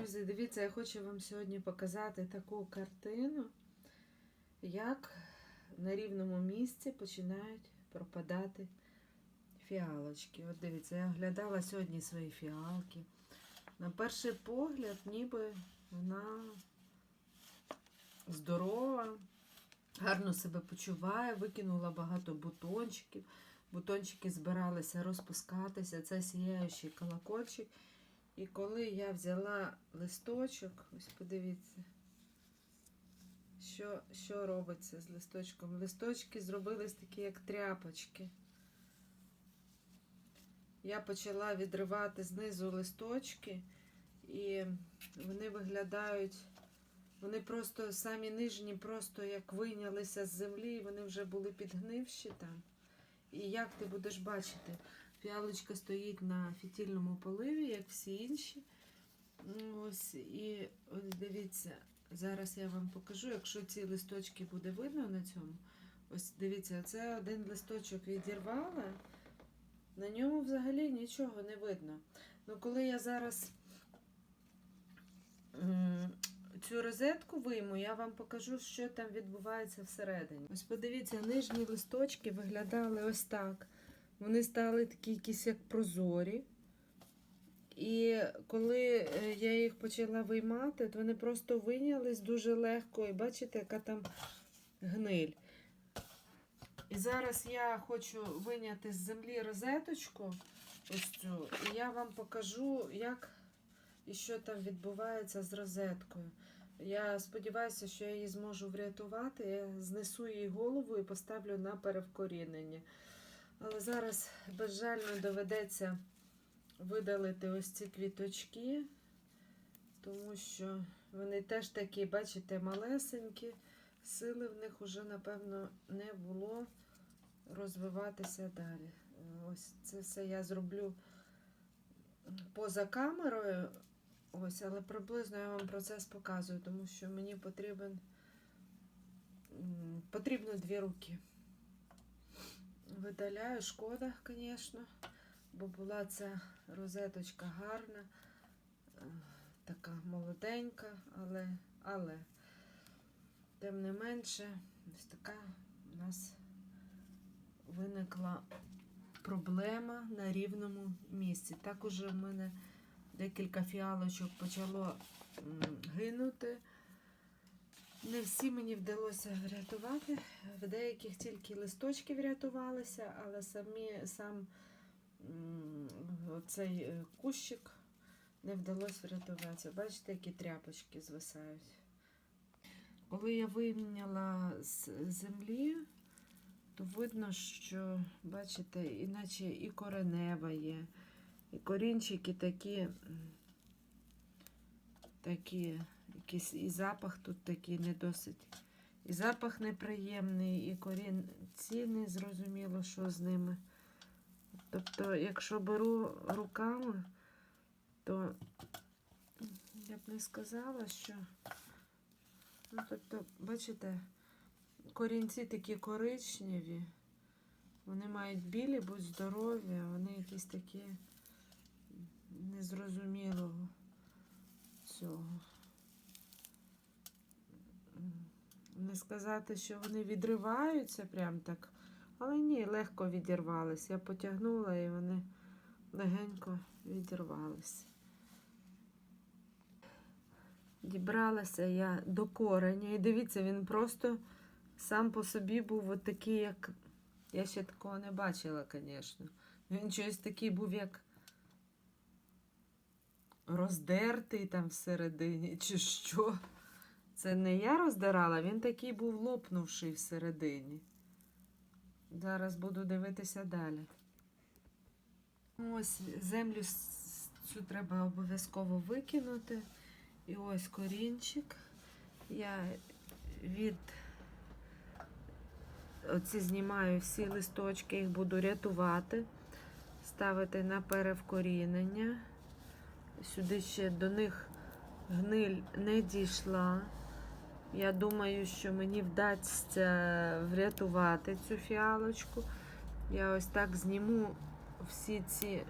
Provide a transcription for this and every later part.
Друзі, дивіться, я хочу вам сьогодні показати таку картину, як на рівному місці починають пропадати фіалочки. От дивіться, я оглядала сьогодні свої фіалки. На перший погляд, ніби вона здорова, гарно себе почуває, викинула багато бутончиків. Бутончики збиралися розпускатися. Це сіяючий колокольчик. І коли я взяла листочок, ось подивіться, що, що робиться з листочком. Листочки зробились такі, як тряпочки. Я почала відривати знизу листочки, і вони виглядають, вони просто самі нижні, просто як вийнялися з землі, і вони вже були підгнивші там. І як ти будеш бачити, Фіалочка стоїть на фітільному поливі, як всі інші. Ну, Ось, і ось дивіться, зараз я вам покажу, якщо ці листочки буде видно на цьому. Ось дивіться, це один листочок відірвала, на ньому взагалі нічого не видно. Ну, коли я зараз цю розетку вийму, я вам покажу, що там відбувається всередині. Ось подивіться, нижні листочки виглядали ось так. Вони стали такі якісь як прозорі. І коли е, я їх почала виймати, то вони просто вийнялись дуже легко. І бачите, яка там гниль. І зараз я хочу виняти з землі розеточку, ось цю, і я вам покажу, як і що там відбувається з розеткою. Я сподіваюся, що я її зможу врятувати. Я знесу її голову і поставлю на перевкорінення. Але зараз безжально доведеться видалити ось ці квіточки, тому що вони теж такі, бачите, малесенькі. Сили в них вже, напевно, не було розвиватися далі. Ось це все я зроблю поза камерою. Ось, але приблизно я вам процес показую, тому що мені потрібен, потрібно дві руки. Видаляю, шкода, звісно, бо була ця розеточка гарна, е, така молоденька, але, але тим не менше, ось така у нас виникла проблема на рівному місці. Так уже в мене декілька фіалочок почало гинути. Не всі мені вдалося врятувати. В деяких тільки листочки врятувалися, але самі, сам цей е, кущик не вдалося врятуватися. Бачите, які тряпочки звисають. Коли я вийняла з землі, то видно, що, бачите, іначе і коренева є, і корінчики такі, такі якийсь і запах тут такий не досить. І запах неприємний, і корінці не зрозуміло, що з ними. Тобто, якщо беру руками, то я б не сказала, що. Ну, тобто, бачите, корінці такі коричневі, вони мають білі, будь здорові, а вони якісь такі незрозумілого цього. Не сказати, що вони відриваються прям так. Але ні, легко відірвалися. Я потягнула і вони легенько відірвалися. Дібралася я до кореня. І дивіться, він просто сам по собі був от такий, як. Я ще такого не бачила, звісно. Він щось такий був, як роздертий там всередині, чи що. Це не я роздирала, він такий був лопнувший всередині. Зараз буду дивитися далі. Ось землю цю треба обов'язково викинути. І ось корінчик. Я від оці знімаю всі листочки, їх буду рятувати, ставити на перевкорінення. Сюди ще до них гниль не дійшла. Я думаю, що мені вдасться врятувати цю фіалочку. Я ось так зніму всі ці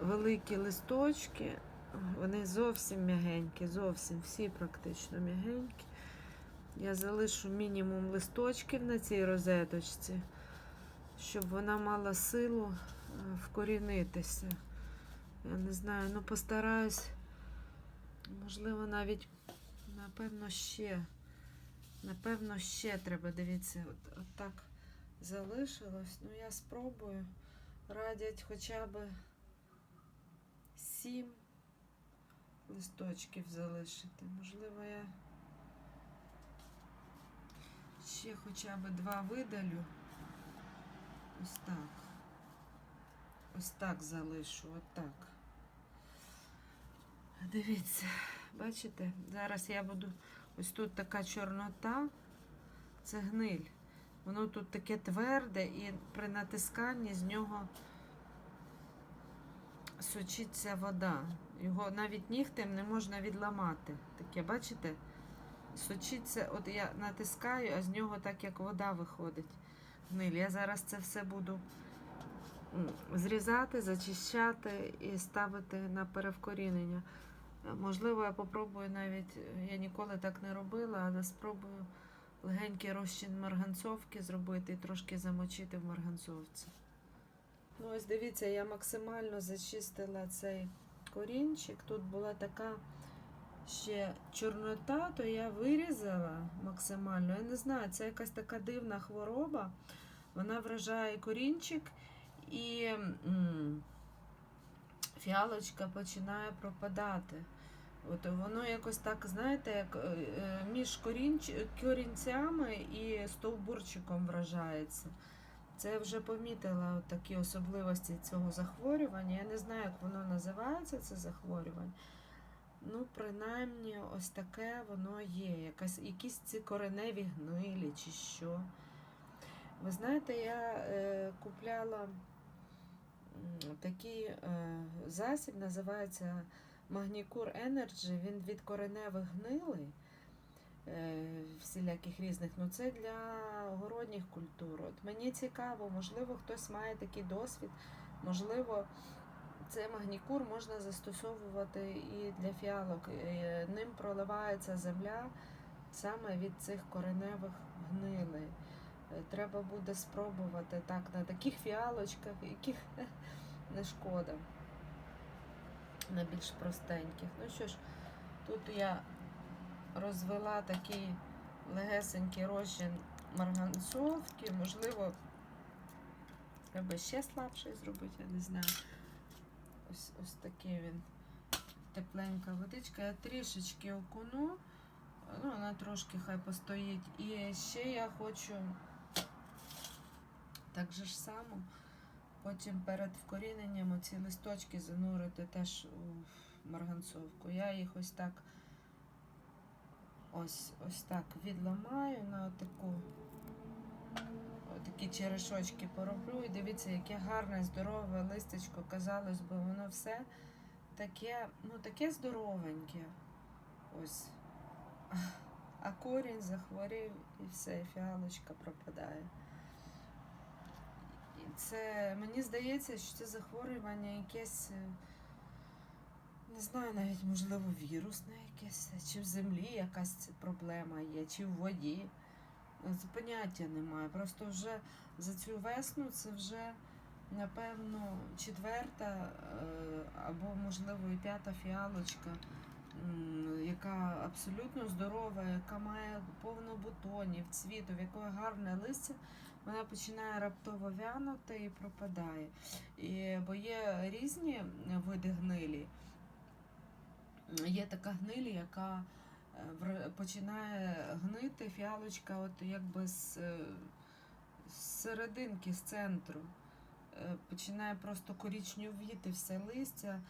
великі листочки Вони зовсім м'ягенькі, зовсім всі практично м'ягенькі. Я залишу мінімум листочків на цій розеточці, щоб вона мала силу е, вкорінитися. Я не знаю, ну постараюсь, можливо, навіть, напевно, ще. Напевно, ще треба, дивіться, от, от так залишилось. Ну, я спробую. Радять хоча б сім листочків залишити. Можливо, я ще хоча б два видалю. Ось так. Ось так залишу, отак. Дивіться, бачите, зараз я буду. Ось тут така чорнота, це гниль. Воно тут таке тверде і при натисканні з нього сочиться вода. Його навіть нігтем не можна відламати. Таке, бачите? Сочиться, от я натискаю, а з нього так як вода виходить. Гниль. Я зараз це все буду зрізати, зачищати і ставити на перевкорінення. Можливо, я попробую навіть, я ніколи так не робила, але спробую легенький розчин марганцовки зробити і трошки замочити в марганцовці. Ну, ось дивіться, я максимально зачистила цей корінчик. Тут була така ще чорнота, то я вирізала максимально. Я не знаю, це якась така дивна хвороба. Вона вражає корінчик і фіалочка починає пропадати. От воно якось так, знаєте, як е, е, між корінцями і стовбурчиком вражається. Це я вже помітила от такі особливості цього захворювання. Я не знаю, як воно називається, це захворювання. Ну, принаймні, ось таке воно є. Якась, якісь ці кореневі гнилі чи що. Ви знаєте, я е, купляла такий е, засіб, називається Магнікур Energy. Він від кореневих гнилей е, всіляких різних. Ну, це для городніх культур. От мені цікаво, можливо, хтось має такий досвід, можливо, цей магнікур можна застосовувати і для фіалок. Е, Ним проливається земля саме від цих кореневих гнилей. Е, Треба буде спробувати так на таких фіалочках, яких не шкода. На більш простеньких. Ну що ж, тут я розвела такий легесенький розчин марганцовки. Можливо, треба ще слабший зробити, я не знаю. Ось, ось такий він. Тепленька водичка. Я трішечки окуну. Ну, вона трошки хай постоїть. І ще я хочу так же ж само. Потім перед вкоріненням оці листочки занурити теж у марганцовку. Я їх ось так ось ось так відламаю на таку такі черешочки пороблю. І дивіться, яке гарне, здорове листечко. Казалось би, воно все таке, ну таке здоровеньке. Ось. А корінь захворів і все, фіалочка пропадає. Це мені здається, що це захворювання якесь, е, не знаю, навіть можливо вірусне якесь, чи в землі якась проблема є, чи в воді. Це поняття немає. Просто вже за цю весну це вже, напевно, четверта е, або, можливо, і п'ята фіалочка, яка абсолютно здорова, яка має повно бутонів, цвіту, в якої гарне листя, вона починає раптово вянути і пропадає. І, бо є різні види гнилі. Є така гниль, яка е, починає гнити фіалочка, от якби з, е, з серединки, з центру. Е, Починає просто корічнювіти все листя,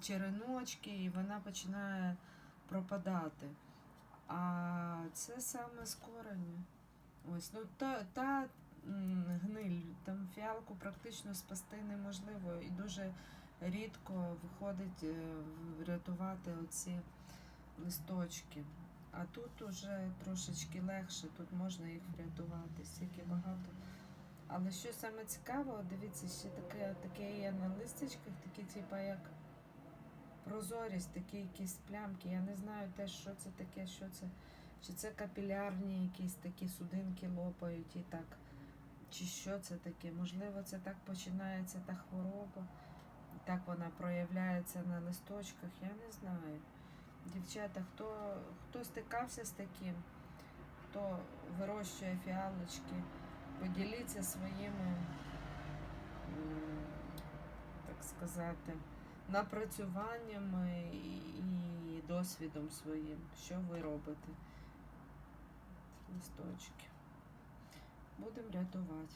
череночки, і вона починає пропадати. А це саме з кореня. Ось, ну та, та гниль, там фіалку практично спасти неможливо і дуже рідко виходить е, врятувати оці листочки. А тут уже трошечки легше, тут можна їх врятувати, стільки багато. Але що саме цікаво, дивіться, ще таке, таке є на листочках, такі типа як прозорість, такі якісь плямки. Я не знаю теж, що це таке, що це. Чи це капілярні якісь такі судинки лопають і так. Чи що це таке? Можливо, це так починається та хвороба. Так вона проявляється на листочках, я не знаю. Дівчата, хто, хто стикався з таким, хто вирощує фіалочки, поділіться своїми, так сказати, напрацюваннями і, досвідом своїм, що ви робите. Листочки. Будемо рятувати.